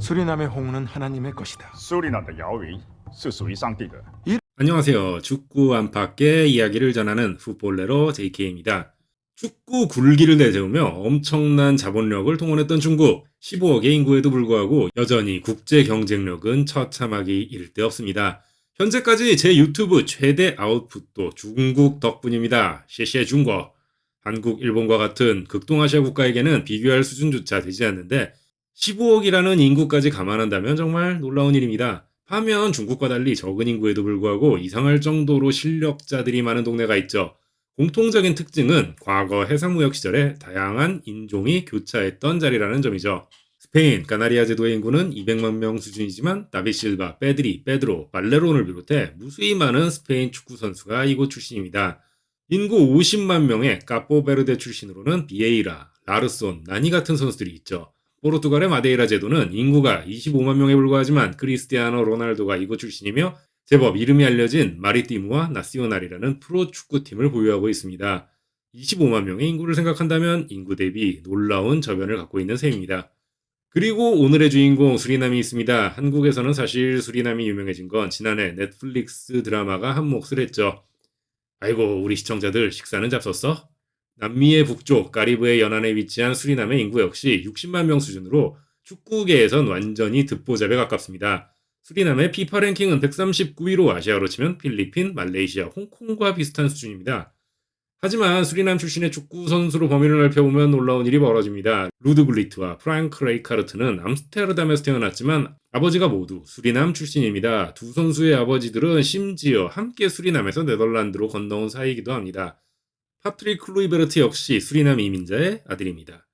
수리남의 홍은 하나님의 것이다. 苏里南的姚云是属于上帝的。 안녕하세요. 축구 안팎의 이야기를 전하는 풋볼레로 JK입니다. 축구 굴기를 내세우며 엄청난 자본력을 동원했던 중국. 15억의 인구에도 불구하고 여전히 국제 경쟁력은 처참하기 이를 데 없습니다. 현재까지 제 유튜브 최대 아웃풋도 중국 덕분입니다. 시시해 중국. 한국, 일본과 같은 극동아시아 국가에게는 비교할 수준조차 되지 않는데 15억이라는 인구까지 감안한다면 정말 놀라운 일입니다. 반면 중국과 달리 적은 인구에도 불구하고 이상할 정도로 실력자들이 많은 동네가 있죠. 공통적인 특징은 과거 해상무역 시절에 다양한 인종이 교차했던 자리라는 점이죠. 스페인 까나리아 제도의 인구는 200만 명 수준이지만 다비 실바, 페드리, 페드로, 발레론을 비롯해 무수히 많은 스페인 축구 선수가 이곳 출신입니다. 인구 50만 명의 카포베르데 출신으로는 비에이라, 라르손, 나니 같은 선수들이 있죠. 포르투갈의 마데이라 제도는 인구가 25만 명에 불과하지만 크리스티아노 로날도가 이곳 출신이며 제법 이름이 알려진 마리띠무와 나시오날이라는 프로 축구팀을 보유하고 있습니다. 25만 명의 인구를 생각한다면 인구 대비 놀라운 저변을 갖고 있는 셈입니다. 그리고 오늘의 주인공 수리남이 있습니다. 한국에서는 사실 수리남이 유명해진 건 지난해 넷플릭스 드라마가 한 몫을 했죠. 아이고 우리 시청자들 식사는 잡섰어? 남미의 북쪽 카리브해 연안에 위치한 수리남의 인구 역시 60만 명 수준으로 축구계에선 완전히 듣보잡에 가깝습니다. 수리남의 피파 랭킹은 139위로 아시아로 치면 필리핀, 말레이시아, 홍콩과 비슷한 수준입니다. 하지만 수리남 출신의 축구 선수로 범위를 넓혀보면 놀라운 일이 벌어집니다. 루드 굴리트와 프랑크 레이카르트는 암스테르담에서 태어났지만 아버지가 모두 수리남 출신입니다. 두 선수의 아버지들은 심지어 함께 수리남에서 네덜란드로 건너온 사이이기도 합니다. 파트릭 클루이베르트 역시 수리남 이민자의 아들입니다.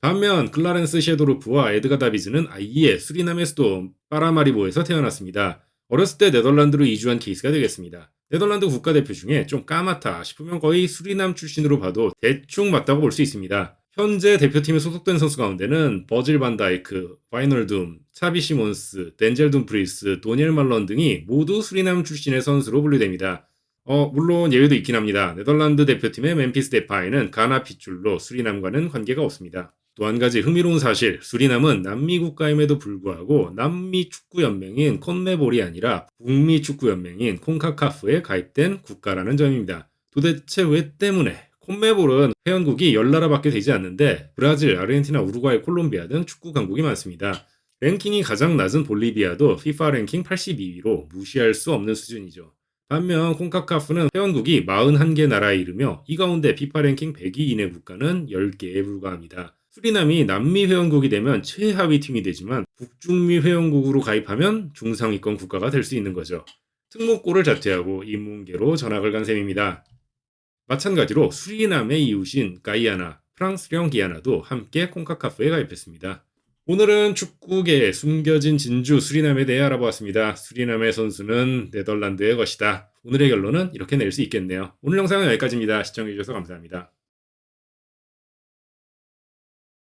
반면 클라렌스 셰도르프와 에드가 다비즈는 아예 수리남의 수도 파라마리보에서 태어났습니다. 어렸을 때 네덜란드로 이주한 케이스가 되겠습니다. 네덜란드 국가대표 중에 좀 까맣다 싶으면 거의 수리남 출신으로 봐도 대충 맞다고 볼 수 있습니다. 현재 대표팀에 소속된 선수 가운데는 버질 반다이크, 바이널둠, 차비 시몬스, 덴젤 둠프리스, 도니엘 말런 등이 모두 수리남 출신의 선수로 분류됩니다. 어, 물론 예외도 있긴 합니다. 네덜란드 대표팀의 멤피스 데파이는 가나 핏줄로 수리남과는 관계가 없습니다. 또 한 가지 흥미로운 사실, 수리남은 남미 국가임에도 불구하고 남미 축구연맹인 콘메볼이 아니라 북미 축구연맹인 콘카카프에 가입된 국가라는 점입니다. 도대체 왜 때문에? 콘메볼은 회원국이 10나라밖에 되지 않는데 브라질, 아르헨티나, 우루과이, 콜롬비아 등 축구 강국이 많습니다. 랭킹이 가장 낮은 볼리비아도 FIFA 랭킹 82위로 무시할 수 없는 수준이죠. 반면 콘카카프는 회원국이 41개 나라에 이르며 이 가운데 FIFA 랭킹 100위 이내 국가는 10개에 불과합니다. 수리남이 남미 회원국이 되면 최하위 팀이 되지만 북중미 회원국으로 가입하면 중상위권 국가가 될 수 있는 거죠. 특목고를 자퇴하고 인문계로 전학을 간 셈입니다. 마찬가지로 수리남의 이웃인 가이아나, 프랑스령 기아나도 함께 콘카카프에 가입했습니다. 오늘은 축구계의 숨겨진 진주 수리남에 대해 알아보았습니다. 수리남의 선수는 네덜란드의 것이다. 오늘의 결론은 이렇게 낼 수 있겠네요. 오늘 영상은 여기까지입니다. 시청해주셔서 감사합니다.